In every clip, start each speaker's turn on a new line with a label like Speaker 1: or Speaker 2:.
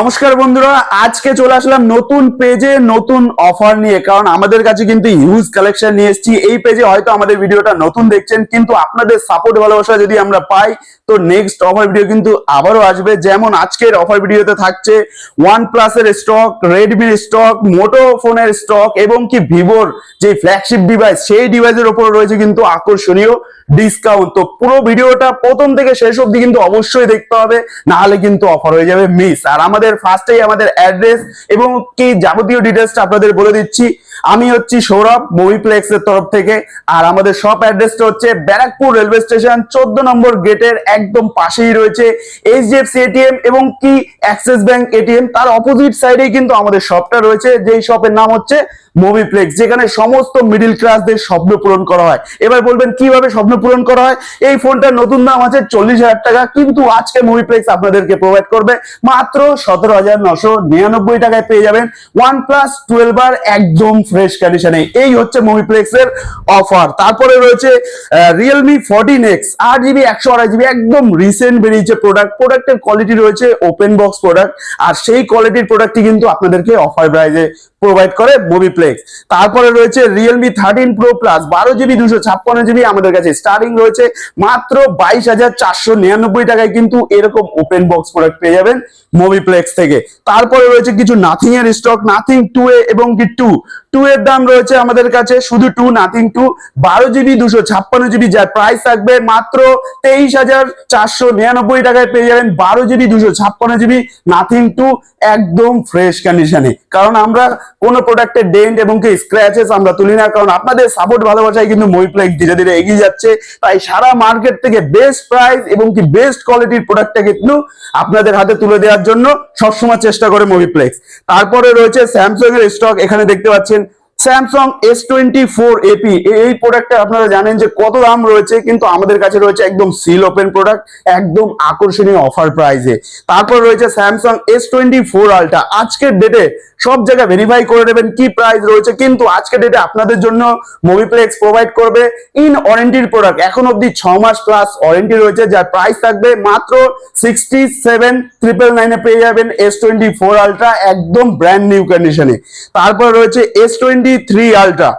Speaker 1: নমস্কার বন্ধুরা, আজকে চলে আসলাম নতুন পেজে নতুন অফার নিয়ে। কারণ আমাদের কাছে কিন্তু হিউজ কালেকশন নিয়ে এসেছি। এই পেজে হয়তো আমাদের ভিডিওটা নতুন দেখছেন, কিন্তু আপনাদের সাপোর্ট ভালোবাসা যদি আমরা পাই, তো নেক্সট অফার ভিডিও কিন্তু আবারও আসবে। যেমন আজকের অফার ভিডিওতে থাকছে ওয়ান প্লাসের স্টক রেডমির স্টক মোটো ফোনের স্টক এবং কি ভিভোর যে ফ্ল্যাগশিপ ডিভাইস সেই ডিভাইসের উপর রয়েছে কিন্তু আকর্ষণীয় ডিসকাউন্ট তো পুরো ভিডিওটা প্রথম থেকে শেষ অবধি কিন্তু অবশ্যই দেখতে হবে না হলে কিন্তু অফার হয়ে যাবে মিস আর আমাদের ফার্স্টেই আমাদের অ্যাড্রেস এবং কি যাবতীয় ডিটেলসটা আপনাদের বলে দিচ্ছি। আমি হচ্ছি সৌরভ মুভিপ্লেক্স এর তরফ থেকে, আর আমাদের শপ অ্যাড্রেসটা হচ্ছে ব্যারাকপুর রেলওয়ে স্টেশন চোদ্দ নম্বর গেটের একদম পাশেই রয়েছে এইচডিএফসি এটিএম এবং কি অ্যাক্সিস ব্যাংক এটিএম তার অপোজিট সাইডেই কিন্তু আমাদের শপটা রয়েছে, যেই শপের নাম হচ্ছে মুভিপ্লেক্স, যেখানে সমস্ত মিডিল ক্লাসদের স্বপ্ন পূরণ করা হয়। এবার বলবেন, কীভাবে স্বপ্ন পূরণ করা হয়? এই ফোনটার নতুন দাম আছে চল্লিশ হাজার টাকা, কিন্তু আজকে মুভিপ্লেক্স আপনাদেরকে প্রোভাইড করবে মাত্র সতেরো হাজার নশো নিরানব্বই টাকায় পেয়ে যাবেন। ওয়ান প্লাস টুয়েলভ আর একদম ফ্রেশ কন্ডিশনে এই। হচ্ছে মুভিপ্লেক্স এর অফার তারপরে রয়েছে রিয়েলমি ফোরটিন এক্স আট জিবি একশো আড়াই জিবি একদম রিসেন্ট বেরিয়েছে প্রোডাক্ট প্রোডাক্টের কোয়ালিটি রয়েছে ওপেন বক্স প্রোডাক্ট আর সেই কোয়ালিটির প্রোডাক্টটি কিন্তু আপনাদেরকে অফার প্রাইজে প্রোভাইড করে মুভিপ্লেক্স তারপরে রয়েছে রিয়েলমি থার্টিন প্রো প্লাস বারো জিবি দুশো ছাপ্পান্ন জিবি আমাদের কাছে স্টার্টিং রয়েছে। মাত্র বাইশ হাজার চারশো নিরানব্বই টাকায় কিন্তু এরকম ওপেন বক্স প্রোডাক্ট পেয়ে যাবেন মুভিপ্লেক্স থেকে। তারপরে রয়েছে কিছু নাথিং এর স্টক নাথিং টু এ এবং কি টু টু এর দাম রয়েছে আমাদের কাছে শুধু টু নাথিং টু বারো জিবি দুশো ছাপ্পান্ন জিবি যার প্রাইস থাকবে মাত্র তেইশ হাজার চারশো নিরানব্বই টাকায় পেয়ে যাবেন বারো জিবি দুশো ছাপ্পান্ন জিবি নাথিং টু একদম ফ্রেশ কন্ডিশনে কারণ আমরা কোনো প্রোডাক্টের ডেন্ট এবং কি স্ক্র্যাচেস আমরা তুলি না, কারণ আপনাদের সাপোর্ট ভালোবাসায় কিন্তু মইপ্লেক্স ধীরে ধীরে এগিয়ে যাচ্ছে। তাই সারা মার্কেট থেকে বেস্ট প্রাইস এবং কি বেস্ট কোয়ালিটির প্রোডাক্টটা কিন্তু আপনাদের হাতে তুলে দেওয়ার জন্য সবসময় চেষ্টা করে মুভিপ্লেক্স তারপরে রয়েছে স্যামসং এর স্টক এখানে দেখতে পাচ্ছেন স্যামসাং এস টোয়েন্টি ফোর এপি এই প্রোডাক্টটা আপনারা জানেন যে কত দাম রয়েছে, কিন্তু আমাদের কাছে রয়েছে একদম সিল ওপেন প্রোডাক্ট একদম আকর্ষণীয় অফার প্রাইসে তারপর রয়েছে Samsung S twenty four ultra আজকের ডেটে সব জায়গায় ভেরিফাই করে নেবেন কি প্রাইস রয়েছে, কিন্তু আজকের ডেটে আপনাদের জন্য মুভিপ্লেক্স প্রোভাইড করবে ইন ওয়ারেন্টির প্রোডাক্ট এখন অবধি ছ মাস প্লাস ওয়ারেন্টি রয়েছে, যার প্রাইস থাকবে মাত্র সিক্সটি সেভেন ট্রিপল নাইনে পেয়ে যাবেন এস টোয়েন্টি ফোর আলট্রা একদম ব্র্যান্ড নিউ কন্ডিশনে তারপর রয়েছে এস টোয়েন্টি থ্রি আলট্রা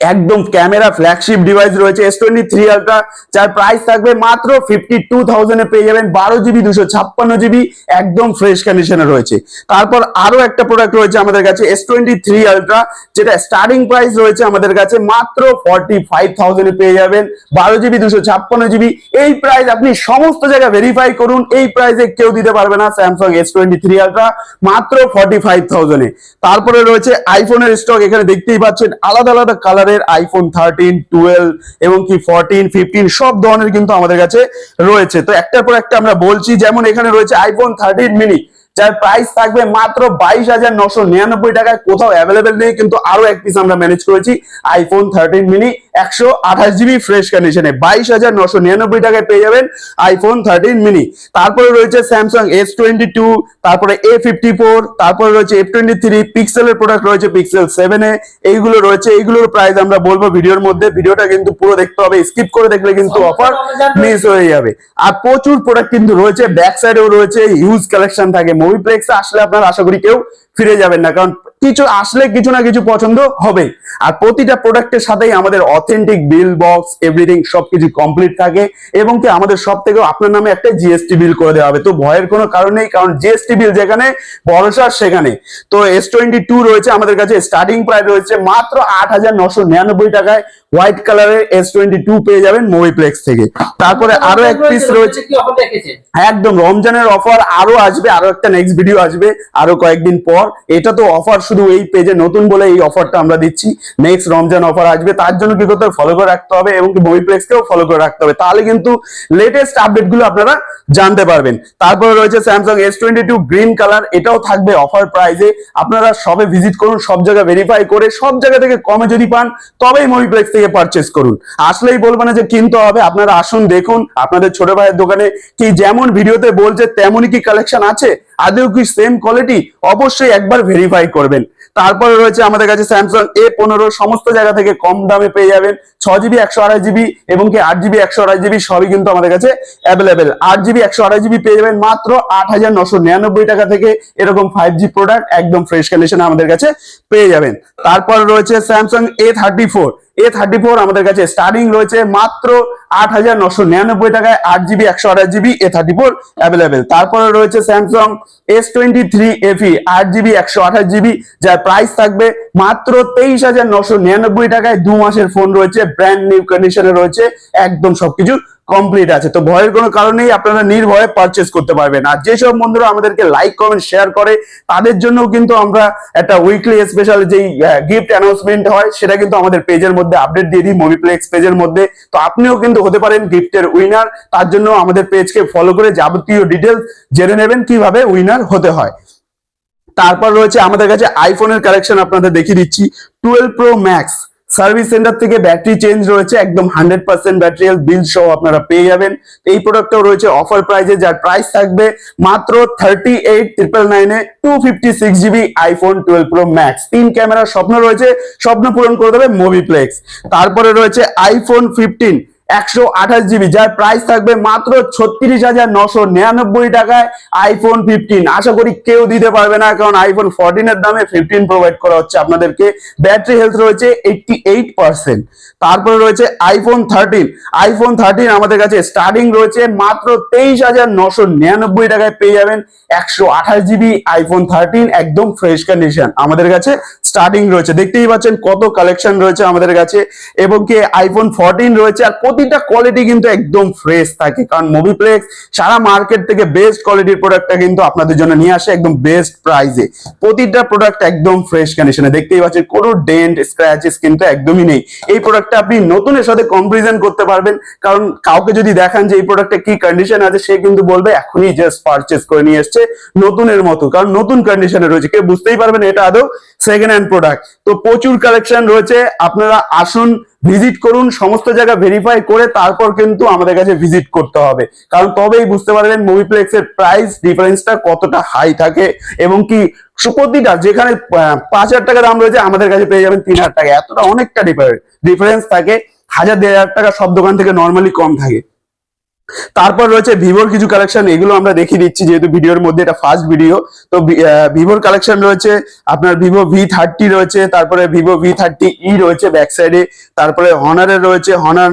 Speaker 1: একদম ক্যামেরা ফ্ল্যাগশিপ ডিভাইস রয়েছে এস টোয়েন্টি থ্রি আলট্রা যার প্রাইস থাকবে মাত্র ফিফটি টু থাউজেন্ডে পেয়ে যাবেন বারো জিবি দুশো ছাপ্পান্ন জিবি একদম ফ্রেশ কন্ডিশনে রয়েছে। তারপর আরও একটা প্রোডাক্ট রয়েছে আমাদের কাছে এস টোয়েন্টি থ্রি আলট্রা যেটা স্টার্টিং প্রাইস রয়েছে আমাদের কাছে মাত্র ফর্টি ফাইভ থাউজেন্ডে পেয়ে যাবেন, বারো জিবি দুশো ছাপ্পান্ন জিবি এই প্রাইস আপনি সমস্ত জায়গায় ভেরিফাই করুন, এই প্রাইসে কেউ দিতে পারবে না Samsung S twenty three ultra মাত্র ফর্টি ফাইভ থাউজেন্ডে তারপরে রয়েছে আইফোনের স্টক এখানে দেখতেই পাচ্ছেন আলাদা আলাদা কালারের আইফোন থার্টিন টুয়েলভ এবং কি ফোরটিন ফিফটিন সব ধরনের কিন্তু আমাদের কাছে রয়েছে। তো একটার পর একটা আমরা বলছি, যেমন এখানে রয়েছে আইফোন থার্টিন মিনি যার প্রাইস থাকবে মাত্র বাইশ হাজার নশো নিরানব্বই টাকায়। কোথাও অ্যাভেলেবেল নেই কিন্তু আরও এক পিস আমরা ম্যানেজ করেছি আইফোন থার্টিন মিনি একশো আঠাশ জিবি ফ্রেশ কন্ডিশনে বাইশ হাজার নশো নিরানব্বই টাকায় পেয়ে যাবেন আইফোন থার্টিন মিনি তারপরে রয়েছে স্যামসাং এস টোয়েন্টি টু তারপরে এ ফিফটি ফোর তারপরে রয়েছে এফ টোয়েন্টি থ্রি পিক্সেলের প্রোডাক্ট রয়েছে পিক্সেল সেভেন এ। এইগুলো রয়েছে এইগুলোর প্রাইস আমরা বলব ভিডিওর মধ্যে। ভিডিওটা কিন্তু পুরো দেখতে হবে স্কিপ করে দেখলে কিন্তু অফার মিস হয়ে যাবে। আর প্রচুর প্রোডাক্ট কিন্তু রয়েছে ব্যাক সাইডেও রয়েছে হিউজ কালেকশন থাকে মুভিপ্লেক্সে আসলে আপনারা আশা করি কেউ ফিরে যাবেন না। কারণ কিছু আসলে কিছু না কিছু পছন্দ হবে। আর প্রতিটা প্রোডাক্টের সাথেই আমাদের অথেন্টিক বিল বক্স এভরিথিং সবকিছু কমপ্লিট থাকে। এবং কি আমাদের সব থেকেও আপনার নামে একটা জিএসটি বিল করে দেওয়া হবে। তো ভয়ের কোনো কারণ নেই, কারণ জিএসটি বিল যেখানে, ভরসা সেখানে। তো এস টোয়েন্টি টু রয়েছে আমাদের কাছে স্টার্টিং প্রাইস রয়েছে মাত্র আট হাজার নশো নিরানব্বই টাকায়। হোয়াইট কালারের এস টোয়েন্টি টু পেয়ে যাবেন মুভিপ্লেক্স থেকে। তারপরে আরও এক পিস রয়েছে
Speaker 2: রেখেছেন?
Speaker 1: একদম। রমজানের অফার আরও আসবে আরও একটা নেক্সট ভিডিও আসবে আরও কয়েকদিন পর। এটা তো অফার শুধু এই পেজে নতুন বলে এই অফারটা আমরা দিচ্ছি। নেক্সট রমজান অফার আসবে। তার জন্য কি করতে হবে? ফলো করে রাখতে হবে এবং কি মুভিপ্লেক্সকেও ফলো করে রাখতে হবে। তাহলে কিন্তু লেটেস্ট আপডেটগুলো আপনারা জানতে পারবেন। তারপরে রয়েছে Samsung S twenty two green colour এটাও থাকবে অফার প্রাইজে আপনারা সবে ভিজিট করুন সব জায়গা ভেরিফাই করে সব জায়গা থেকে কমে যদি পান তবেই মুভিপ্লেক্স থেকে পারচেস করুন। আসলেই বলব না যে কিনতে হবে, আপনারা আসুন দেখুন, আপনাদের ছোট ভাইয়ের দোকানে কি যেমন ভিডিওতে বলছে, তেমনই কি কালেকশন আছে? আদৌ কি সেম কোয়ালিটি অবশ্যই একবার ভেরিফাই করবেন। তারপরে রয়েছে আমাদের কাছে স্যামসাং এ পনেরো, সমস্ত জায়গা থেকে কম দামে পেয়ে যাবেন। ছ জিবি একশো আড়াই জিবি এবং কি আট জিবি একশো আড়াই জিবি সবই কিন্তু আমাদের কাছে অ্যাভেলেবেল আট জিবি একশো আড়াই জিবি পেয়ে যাবেন মাত্র আট হাজার নশো নিরানব্বই টাকা থেকে এরকম ফাইভ জি প্রোডাক্ট একদম ফ্রেশ কন্ডিশনে আমাদের কাছে পেয়ে যাবেন। তারপর রয়েছে Samsung A thirty four A thirty four আমাদের কাছে স্টার্টিং রয়েছে মাত্র আট হাজার নশো নিরানব্বই টাকায় আট জিবি, একশো আঠাশ GB A thirty four available তারপরে রয়েছে Samsung S twenty three FE আট জিবি, একশো আঠাশ জিবি, যার প্রাইস থাকবে মাত্র তেইশ হাজার নশো নিরানব্বই টাকায়। দু মাসের ফোন রয়েছে ব্র্যান্ড নিউ কন্ডিশনে রয়েছে, একদম সবকিছু কমপ্লিট আছে। তো ভয়ের কোনো কারণেই আপনারা নির্ভয়ে পারচেস করতে পারবেন। আর যেসব বন্ধুরা আমাদেরকে লাইক কমেন্ট শেয়ার করে, তাদের জন্য কিন্তু আমরা একটা উইকলি স্পেশাল যেই গিফট অ্যানাউন্সমেন্ট হয়, সেটা কিন্তু আমাদের পেজের মধ্যে আপডেট দিয়ে দিই মুভিপ্লেক্স পেজের মধ্যে। তো আপনিও কিন্তু হতে পারেন গিফটের উইনার তার জন্য আমাদের পেজকে ফলো করে যাবতীয় ডিটেলস জেনে নেবেন কীভাবে উইনার হতে হয়। তারপর রয়েছে আমাদের কাছে আইফোনের কালেকশন আপনাদের দেখিয়ে দিচ্ছি। Twelve pro max service centre থেকে ব্যাটারি চেঞ্জ রয়েছে, একদম হান্ড্রেড পার্সেন্ট ব্যাটারি বিল সহ আপনারা পেয়ে যাবেন। এই প্রোডাক্টটাও রয়েছে অফার প্রাইজে যার প্রাইস থাকবে মাত্র থার্টি এইট ট্রিপল নাইনে two fifty six GB iPhone twelve pro max তিন ক্যামেরার স্বপ্ন রয়েছে, স্বপ্ন পূরণ করে দেবে মুভিপ্লেক্স তারপরে রয়েছে আইফোন ফিফটিন একশো আঠাশ জিবি, যার প্রাইস থাকবে মাত্র ছত্রিশ হাজার নশো নিরানব্বই টাকায় আইফোন ফিফটিন আশা করি কেউ দিতে পারবে না, কারণ আইফোন ফোরটিন এর দামে ফিফটিন প্রোভাইড করা হচ্ছে আপনাদেরকে। ব্যাটারি হেলথ রয়েছে এইটটি এইট পার্সেন্ট তারপরে রয়েছে আইফোন থার্টিন আইফোন থার্টিন আমাদের কাছে স্টার্টিং রয়েছে মাত্র তেইশ হাজার নশো নিরানব্বই টাকায় পেয়ে যাবেন একশো আঠাশ জিবি আইফোন থার্টিন একদম ফ্রেশ কন্ডিশন আমাদের কাছে স্টার্টিং রয়েছে। দেখতেই পাচ্ছেন কত কালেকশন রয়েছে আমাদের কাছে। এবং কি আইফোন ফোরটিন রয়েছে আর প্রতিটা কোয়ালিটি কিন্তু একদম ফ্রেশ থাকে। কারণ মুভিপ্লেক্স সারা মার্কেট থেকে বেস্ট কোয়ালিটির প্রোডাক্টটা কিন্তু আপনাদের জন্য নিয়ে আসে একদম বেস্ট প্রাইসে প্রতিটা প্রোডাক্ট একদম ফ্রেশ কন্ডিশনে দেখতেই পাচ্ছেন, কোনো ডেন্ট স্ক্র্যাচেস কিন্তু একদমই নেই। এই প্রোডাক্টটা আপনি নতুনের সাথে কম্পারিজন করতে পারবেন। কারণ কাউকে যদি দেখান যে এই প্রোডাক্টটা কি কন্ডিশন আছে, সে কিন্তু বলবে, এখনই জাস্ট পারচেস করে নিয়ে এসছে নতুনের মতো। কারণ নতুন কন্ডিশনে রয়েছে। কেউ বুঝতেই পারবেন এটা আদৌ সেকেন্ড হ্যান্ড প্রোডাক্ট তো প্রচুর কালেকশন রয়েছে, আপনারা আসুন ভিজিট করুন, সমস্ত জায়গা ভেরিফাই করে তারপর কিন্তু আমাদের কাছে ভিজিট করতে হবে। কারণ তবেই বুঝতে পারবেন মুভিপ্লেক্স এর প্রাইস ডিফারেন্সটা কতটা হাই থাকে এবং কি প্রতিটা যেখানে পাঁচ হাজার টাকা দাম রয়েছে, আমাদের কাছে পেয়ে যাবেন তিন হাজার টাকা। এতটা অনেকটা ডিফারেন্স থাকে। হাজার দেড় হাজার টাকা সব দোকান থেকে নর্মালি কম থাকে। তারপর রয়েছে ভিভোর কিছু কালেকশন এগুলো আমরা দেখিয়ে দিচ্ছি, যেহেতু ভিডিওর মধ্যে এটা ফার্স্ট ভিডিও তো ভিভোর কালেকশন রয়েছে, আপনার ভিভো ভি থার্টি রয়েছে, তারপরে ভিভো ভি থার্টি ই রয়েছে ব্যাক সাইডে তারপরে হনারের রয়েছে হনার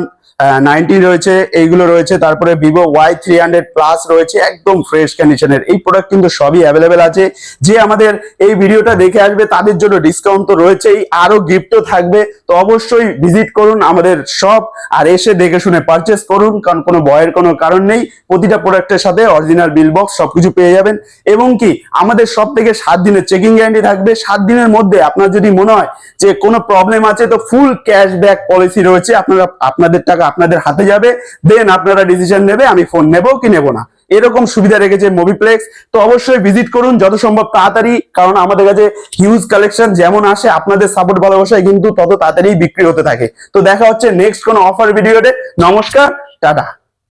Speaker 1: নাইনটি রয়েছে, এইগুলো রয়েছে, তারপরে Vivo Y three hundred plus রয়েছে, একদম ফ্রেশ কন্ডিশনের এই প্রোডাক্ট কিন্তু সবই অ্যাভেলেবেল আছে। যে আমাদের এই ভিডিওটা দেখে আসবে, তাদের জন্য ডিসকাউন্ট তো রয়েছেই আরও গিফটও থাকবে। তো অবশ্যই ভিজিট করুন আমাদের শপ আর এসে দেখে শুনে পারচেস করুন, কারণ কোনো ভয়ের কোনো কারণ নেই। প্রতিটা প্রোডাক্টের সাথে অরিজিনাল বিল বক্স সবকিছু পেয়ে যাবেন। এবং কি, আমাদের সব থেকে সাত দিনের চেকিং গ্যারান্টি থাকবে। সাত দিনের মধ্যে আপনার যদি মনে হয় যে কোনো প্রবলেম আছে, তো ফুল ক্যাশব্যাক পলিসি রয়েছে। আপনারা, আপনাদের টাকা আপনাদের হাতে যাবে দেন আপনারা ডিসিশন নেবে, আমি ফোন নেব কি নেব না। এরকম সুবিধা রেখেছে মুভিপ্লেক্স তো অবশ্যই ভিজিট করুন যত সম্ভব তাড়াতাড়ি, কারণ আমাদের কাছে হিউজ কালেকশন যেমন আসে, আপনাদের সাপোর্ট ভালোবাসায় কিন্তু তত তাড়াতাড়ি বিক্রি হতে থাকে। তো দেখা হচ্ছে নেক্সট কোনো অফার ভিডিওতে নমস্কার, টাটা।